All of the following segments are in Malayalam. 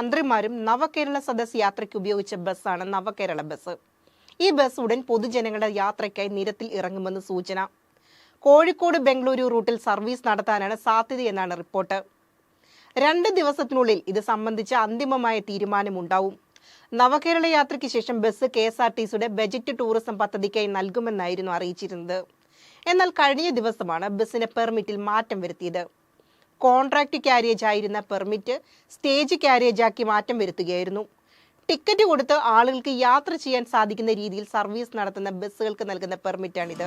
മന്ത്രിമാരും നവകേരള സദസ് യാത്രയ്ക്ക് ഉപയോഗിച്ച ബസ്സാണ് നവകേരള ബസ്. ഈ ബസ് ഉടൻ പൊതുജനങ്ങളുടെ യാത്രയ്ക്കായി നിരത്തിൽ ഇറങ്ങുമെന്ന് സൂചന. കോഴിക്കോട് ബംഗളൂരു റൂട്ടിൽ സർവീസ് നടത്താനാണ് സാധ്യതയെന്നാണ് റിപ്പോർട്ട്. രണ്ട് ദിവസത്തിനുള്ളിൽ ഇത് സംബന്ധിച്ച അന്തിമമായ തീരുമാനമുണ്ടാവും. നവകേരള യാത്രയ്ക്ക് ശേഷം bus K S R T സിയുടെ ബജറ്റ് ടൂറിസം പദ്ധതിക്കായി നൽകുമെന്നായിരുന്നു അറിയിച്ചിരുന്നത്. എന്നാൽ കഴിഞ്ഞ ദിവസമാണ് ബസ്സിന്റെ പെർമിറ്റിൽ മാറ്റം വരുത്തിയത്. കോൺട്രാക്ട് ക്യാരേജ് ആയിരുന്ന പെർമിറ്റ് സ്റ്റേജ് ക്യാരേജ് ആക്കി മാറ്റം വരുത്തുകയായിരുന്നു. ടിക്കറ്റ് കൊടുത്ത് ആളുകൾക്ക് യാത്ര ചെയ്യാൻ സാധിക്കുന്ന രീതിയിൽ സർവീസ് നടത്തുന്ന ബസ്സുകൾക്ക് നൽകുന്ന പെർമിറ്റാണിത്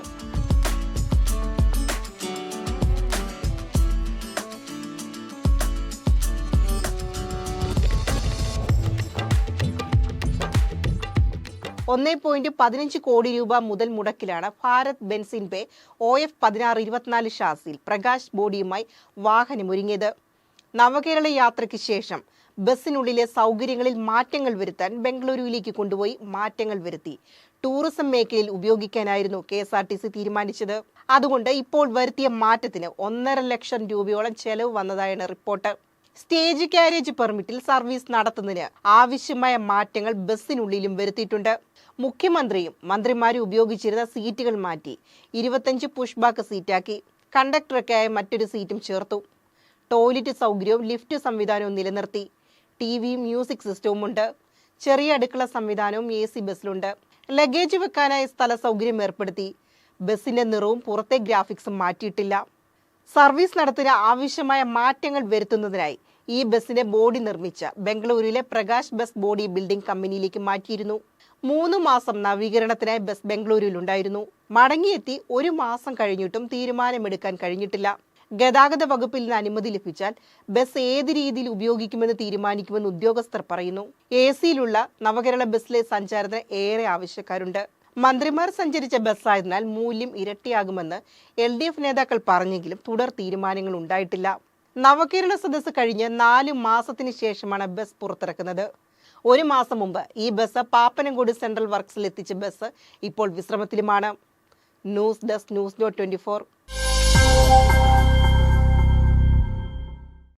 ഒന്നേ പോയിന്റ് പതിനഞ്ച് കോടി രൂപ മുതൽ മുടക്കിലാണ് ഭാരത് ബെൻസിൻ പേ ഒ എഫ് പതിനാറ് ഇരുപത്തിനാല് ഷാസിൽ പ്രകാശ് ബോഡിയുമായി വാഹനമൊരുങ്ങിയത്. നവകേരള യാത്രയ്ക്ക് ശേഷം ബസ്സിനുള്ളിലെ സൗകര്യങ്ങളിൽ മാറ്റങ്ങൾ വരുത്താൻ ബംഗളൂരുവിലേക്ക് കൊണ്ടുപോയി മാറ്റങ്ങൾ വരുത്തി. ടൂറിസം മേഖലയിൽ ഉപയോഗിക്കാനായിരുന്നു K S R T C തീരുമാനിച്ചത്. അതുകൊണ്ട് ഇപ്പോൾ വരുത്തിയ മാറ്റത്തിന് ഒന്നര ലക്ഷം രൂപയോളം ചെലവ് വന്നതായാണ് റിപ്പോർട്ട്. സ്റ്റേജ് കാരേജ് പെർമിറ്റിൽ സർവീസ് നടത്തുന്നതിന് ആവശ്യമായ മാറ്റങ്ങൾ ബസ്സിനുള്ളിലും വരുത്തിയിട്ടുണ്ട്. മുഖ്യമന്ത്രിയും മന്ത്രിമാരും ഉപയോഗിച്ചിരുന്ന സീറ്റുകൾ മാറ്റി ഇരുപത്തഞ്ച് പുഷ്ബാക്ക് സീറ്റാക്കി. കണ്ടക്ടറൊക്കെയായ മറ്റൊരു സീറ്റും ചേർത്തു. ടോയ്ലറ്റ് സൗകര്യവും ലിഫ്റ്റ് സംവിധാനവും നിലനിർത്തി. ടി വിയും മ്യൂസിക് സിസ്റ്റവും ഉണ്ട് ചെറിയ അടുക്കള സംവിധാനവും എ സി ബസ്സിലുണ്ട്. ലഗേജ് വെക്കാനായി സ്ഥല സൗകര്യം ഏർപ്പെടുത്തി. ബസ്സിന്റെ നിറവും പുറത്തെ ഗ്രാഫിക്സും മാറ്റിയിട്ടില്ല. സർവീസ് നടത്തിന് ആവശ്യമായ മാറ്റങ്ങൾ വരുത്തുന്നതിനായി ഈ ബസ്സിന്റെ ബോഡി നിർമ്മിച്ച ബംഗളൂരുവിലെ പ്രകാശ് ബസ് ബോഡി ബിൽഡിംഗ് കമ്പനിയിലേക്ക് മാറ്റിയിരുന്നു. മൂന്ന് മാസം നവീകരണത്തിനായി ബസ് ബംഗളൂരുവിൽ ഉണ്ടായിരുന്നു മടങ്ങിയെത്തി ഒരു മാസം കഴിഞ്ഞിട്ടും തീരുമാനമെടുക്കാൻ കഴിഞ്ഞിട്ടില്ല. ഗതാഗത വകുപ്പിൽ നിന്ന് അനുമതി ലഭിച്ചാൽ ബസ് ഏത് രീതിയിൽ ഉപയോഗിക്കുമെന്ന് തീരുമാനിക്കുമെന്ന് ഉദ്യോഗസ്ഥർ പറയുന്നു. എ സിയിലുള്ള നവകേരള ബസ്സിലെ സഞ്ചാരത്തിന് ഏറെ ആവശ്യക്കാരുണ്ട്. മന്ത്രിമാർ സഞ്ചരിച്ച ബസ്സായതിനാൽ മൂല്യം ഇരട്ടിയാകുമെന്ന് എൽ ഡി എഫ് നേതാക്കൾ പറഞ്ഞെങ്കിലും തുടർ തീരുമാനങ്ങൾ ഉണ്ടായിട്ടില്ല. നവകേരള സദസ്സ് കഴിഞ്ഞ് നാല് മാസത്തിന് ശേഷമാണ് ബസ് പുറത്തിറക്കുന്നത്. ഒരു മാസം മുമ്പ് ഈ ബസ് പാപ്പനംകോട് സെൻട്രൽ വർക്ക്സിൽ എത്തിച്ച ബസ് ഇപ്പോൾ വിശ്രമത്തിലുമാണ്. News desk news dot twenty